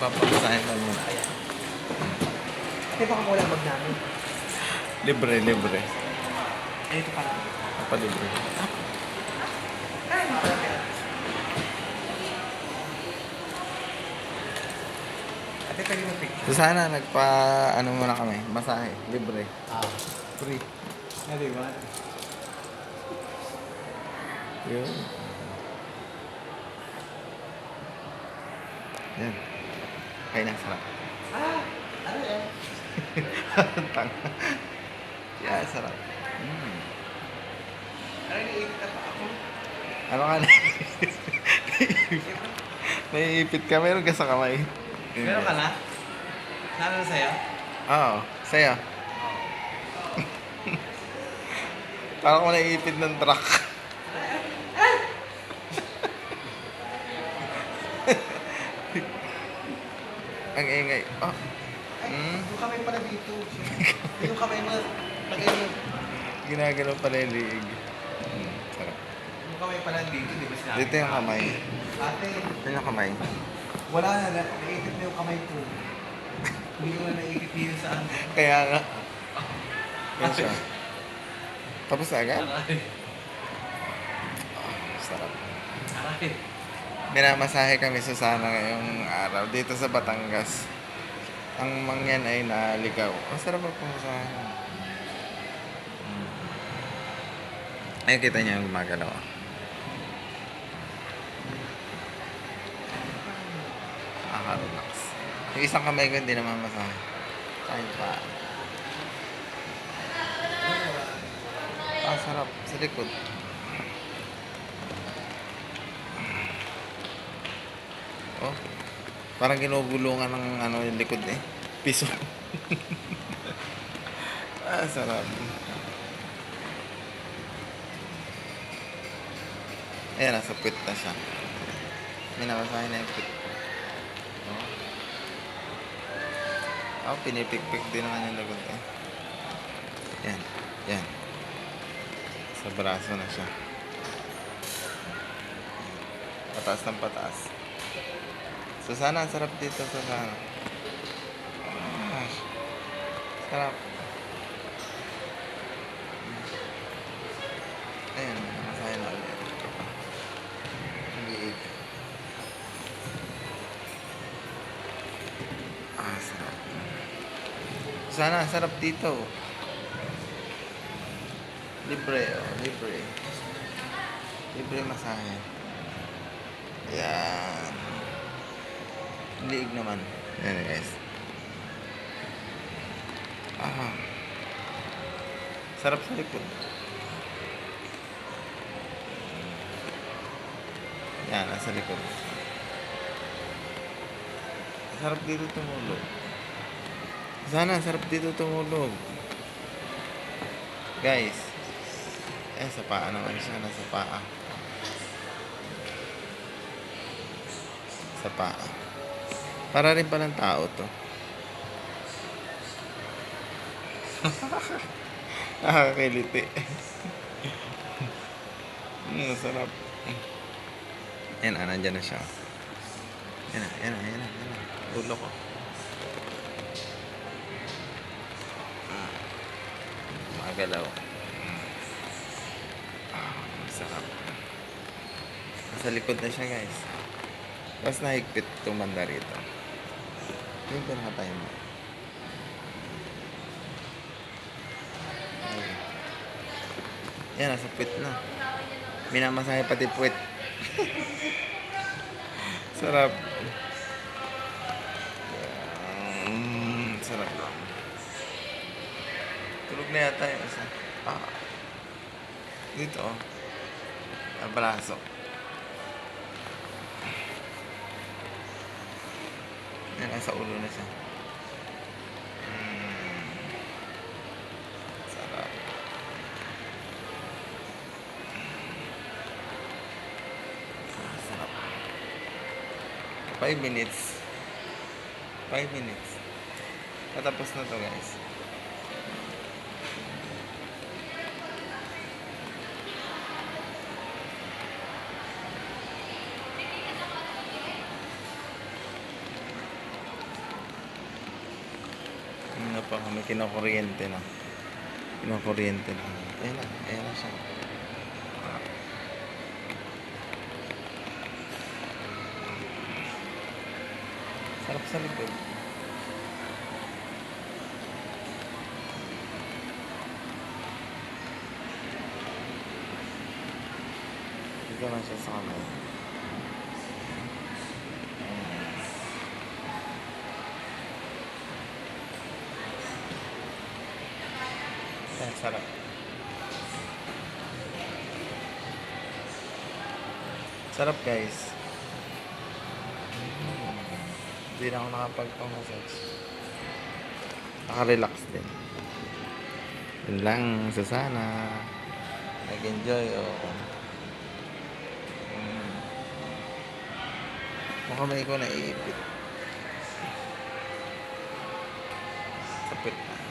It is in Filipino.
Papamasahin ka muna. Kasi baka wala mag namin. Libre, libre. Ay, ito pala. Papalibre. Ate, pwede mo picture. So sana nagpa, ano muna kami, masahe. Libre. Ah. Free. Di ba? Yun. Yan. Kaya na, sarap. Ah! Ano eh? Tanga. Yeah, sarap. Mm. Ano naiipit na pa ako? Ano ka na? Naiipit ka, meron ka sa kamay. Meron ka na? Nalo na sa'yo? Oo, sa'yo. Parang ko naiipit ng truck. Ang ingay. Oh. Ay, Hmm? yung kamay pala dito. yung kamay mo, lagay mo. Ginagalaw pala yung liig. Mm, sarap. Yung kamay pala dito, di ba sinabi? Dito yung kamay. Ate, Ito yung kamay. wala na, na naiipit na yung kamay ko. Hindi ko na naiipit yun saan. Kaya nga. Yan siya. Tapos na agad? Aray. Oh, sarap. Aray. Minamasahe kami sa sana ngayong araw dito sa Batangas. Ang mangyan ay naligaw. Ang sarap ang pumasahe. Mm. Ay, kita niya yung gumagalaw. Nakaka-relax. Yung isang kamay ko hindi naman masahe. Kahit pa. Ah, sarap. Sa likod. Oh. Parang ginugulungan ng ano yung likod eh. Piso. ah, sarap. Ayan, nasa puwit na siya. Minakasahin na yung puwit. Oh. Oh, pinipikpik din naman yung likod eh. Yan. Yan. Sa braso na siya. Pataas ng pataas. So sana ang sarap dito sa sana. Gosh. Sarap. Ayan, masaya na ulit. Ang liit. Ah, sarap. Sana ang sarap dito. Libre, oh, libre. Libre masahe. Ayan. Liig naman. Yan guys. Ah. Sarap sa likod. Yan, nasa likod. Sarap dito tumulog. Sana, sarap dito tumulog. Guys. Eh, sa paa naman siya. Nasa paa. Sa paa. Para rin palang tao to. Nakakiliti. mm, sarap. Yan na, nandyan na siya. Yan na, yan na, yan na, yan na. Ulo ko. Magalaw. Mm. Ah, sarap. Nasa likod na siya, guys. Tapos nahigpit itong banda rito. Yung pinakatayin mo. Ayun. Yan, nasa puwit na. Minamasahe pati puwit. sarap. Mm, sarap lang. Tulog na yata yung isa. Ah. Dito, oh. Ang Yan, nasa ulo na siya. Mm. Sarap. Ah, sarap. Five minutes. Five minutes. Katapos na to guys. Ano pa kami, kinakuryente na. Kinakuryente na. Ayan na, ayan na siya. Sarap sa likod. Dito na siya sa kamay. Ayan, sarap. Sarap guys. Hindi na ako nakapagpamassage. Naka-relax din. Yun lang sa sana. Nag-enjoy o. Mm. Mukhang may ko naiipit. Sapit na.